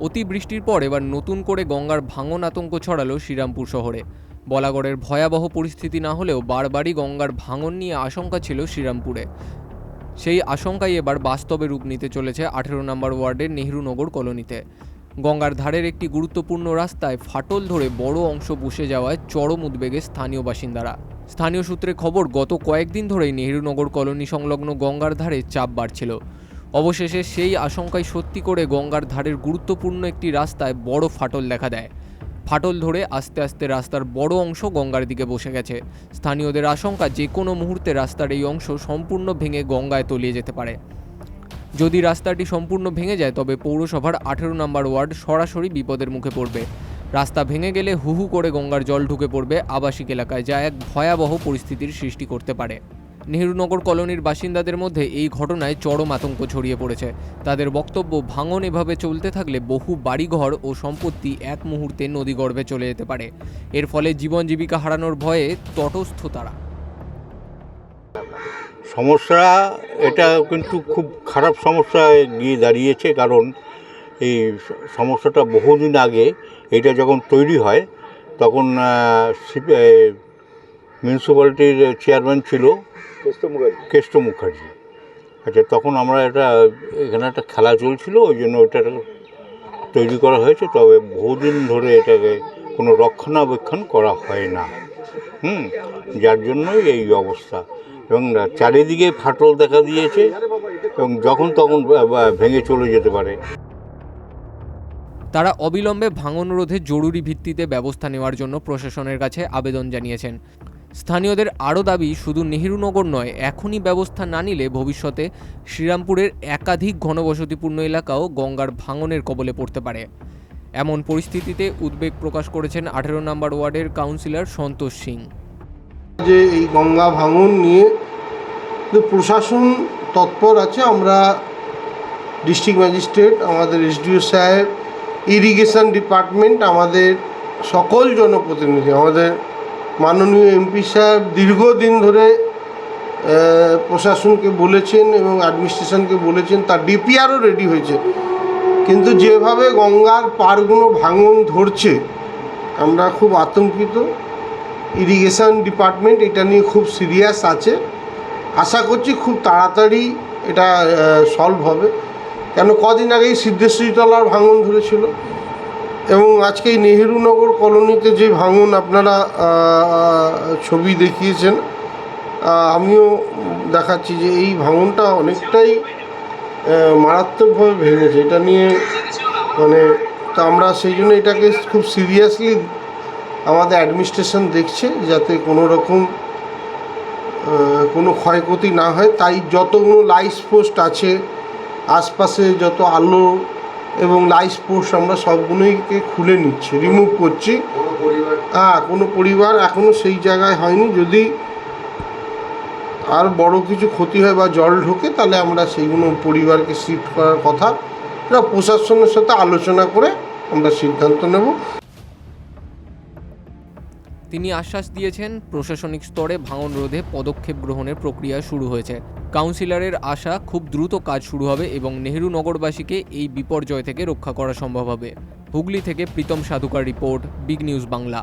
অতিবৃষ্টির পর এবার নতুন করে গঙ্গার ভাঙন আতঙ্ক ছড়ালো শ্রীরামপুর শহরে। বলাগড়ের ভয়াবহ পরিস্থিতি না হলেও বারবারই গঙ্গার ভাঙন নিয়ে আশঙ্কা ছিল শ্রীরামপুরে। সেই আশঙ্কাই এবার বাস্তবে রূপ নিতে চলেছে আঠেরো নম্বর ওয়ার্ডের নেহরুনগর কলোনিতে। গঙ্গার ধারের একটি গুরুত্বপূর্ণ রাস্তায় ফাটল ধরে বড় অংশ বসে যাওয়ায় চরম উদ্বেগে স্থানীয় বাসিন্দারা। স্থানীয় সূত্রে খবর, গত কয়েকদিন ধরেই নেহরুনগর কলোনি সংলগ্ন গঙ্গার ধারে চাপ বাড়ছিল। অবশেষে সেই আশঙ্কায় সত্যি করে গঙ্গার ধারের গুরুত্বপূর্ণ একটি রাস্তায় বড় ফাটল দেখা দেয়। ফাটল ধরে আস্তে আস্তে রাস্তার বড় অংশ গঙ্গার দিকে বসে গেছে। স্থানীয়দের আশঙ্কা যে কোনো মুহূর্তে রাস্তার এই অংশ সম্পূর্ণ ভেঙে গঙ্গায় তলিয়ে যেতে পারে। যদি রাস্তাটি সম্পূর্ণ ভেঙে যায়, তবে পৌরসভার আঠেরো নম্বর ওয়ার্ড সরাসরি বিপদের মুখে পড়বে। রাস্তা ভেঙে গেলে হুহু করে গঙ্গার জল ঢুকে পড়বে। আবাসিক এলাকায় যা এক ভয়াবহ পরিস্থিতির সৃষ্টি করতে পারে। নেহরুনগর কলোনির বাসিন্দাদের মধ্যে এই ঘটনায় চরম আতঙ্ক ছড়িয়ে পড়েছে। তাদের বক্তব্য, ভাঙন এভাবে চলতে থাকলে বহু বাড়িঘর ও সম্পত্তি এক মুহূর্তে নদীগর্ভে চলে যেতে পারে। এর ফলে জীবন জীবিকা হারানোর ভয়ে তটস্থ তারা। সমস্যা, এটা কিন্তু খুব খারাপ সমস্যায় গিয়ে দাঁড়িয়েছে কারণ এই সমস্যাটা বহুদিন আগে, এটা যখন তৈরি হয়, তখন মিউনিসিপ্যালিটির চেয়ারম্যান ছিল কেষ্ট মুখার্জি। আচ্ছা তখন আমরা এটা এখানে একটা খেলা চলছিল ওই জন্য ওটা তৈরি করা হয়েছে তবে বহুদিন ধরে এটাকে কোনো রক্ষণাবেক্ষণ করা হয় না। হুম যার জন্যই এই অবস্থা। এবং চারিদিকে ফাটল দেখা দিয়েছে এবং যখন তখন ভেঙে চলে যেতে পারে। তারা অবিলম্বে ভাঙন রোধে জরুরি ভিত্তিতে ব্যবস্থা নেওয়ার জন্য প্রশাসনের কাছে আবেদন জানিয়েছেন। স্থানীয়দের আরও দাবি, শুধু নেহেরুনগর নয়, এখনই ব্যবস্থা না নিলে ভবিষ্যতে শ্রীরামপুরের একাধিক ঘনবসতিপূর্ণ এলাকাও গঙ্গার ভাঙনের কবলে পড়তে পারে। এমন পরিস্থিতিতে উদ্বেগ প্রকাশ করেছেন আঠেরো নম্বর ওয়ার্ডের কাউন্সিলর সন্তোষ সিং। যে এই গঙ্গা ভাঙন নিয়ে প্রশাসন তৎপর আছে, আমরা ডিস্ট্রিক্ট ম্যাজিস্ট্রেট, আমাদের এসডিও সাহেব, ইরিগেশন ডিপার্টমেন্ট, আমাদের সকল জনপ্রতিনিধি, আমাদের মাননীয় এমপি সাহেব দীর্ঘদিন ধরে প্রশাসনকে বলেছেন এবং অ্যাডমিনিস্ট্রেশনকে বলেছেন, তার ডিপিআরও রেডি হয়েছে। কিন্তু যেভাবে গঙ্গার পারগুলো ভাঙন ধরছে, আমরা খুব আতঙ্কিত। ইরিগেশন ডিপার্টমেন্ট এটা নিয়ে খুব সিরিয়াস আছে। আশা করছি খুব তাড়াতাড়ি এটা সলভ হবে। কেন কদিন আগেই সিদ্ধেশ্বরীতলার ভাঙন ধরেছিল। এবং আজকে এই নেহেরুনগর কলোনিতে যে ভাঙন আপনারা ছবি দেখিয়েছেন আমিও দেখাচ্ছি যে এই ভাঙনটা অনেকটাই মারাত্মকভাবে ভেঙেছে। এটা নিয়ে মানে তো আমরা সেই জন্য এটাকে খুব সিরিয়াসলি আমাদের অ্যাডমিনিস্ট্রেশন দেখছে, যাতে কোনো রকম কোনো ক্ষয়ক্ষতি না হয়। তাই যতগুলো লাইস পোস্ট আছে, আশপাশে যত আলো এবং লাইস পোস্ট আমরা সবগুলোইকে খুলে নিচ্ছি রিমুভ করছি। হ্যাঁ কোনো পরিবার এখনও সেই জায়গায় হয়নি। যদি আর বড় কিছু ক্ষতি হয় বা জল ঢোকে তাহলে আমরা সেইগুলো পরিবারকে শিফট করার কথা। এটা প্রশাসনের সাথে আলোচনা করে আমরা সিদ্ধান্ত নেব। তিনি আশ্বাস দিয়েছেন, প্রশাসনিক স্তরে ভাঙন রোধে পদক্ষেপ গ্রহণের প্রক্রিয়া শুরু হয়েছে। কাউন্সিলরের আশা, খুব দ্রুত কাজ শুরু হবে এবং নেহেরু নগরবাসীকে এই বিপর্যয় থেকে রক্ষা করা সম্ভব হবে। হুগলি থেকে Pritam Sadhukar report, big news Bangla.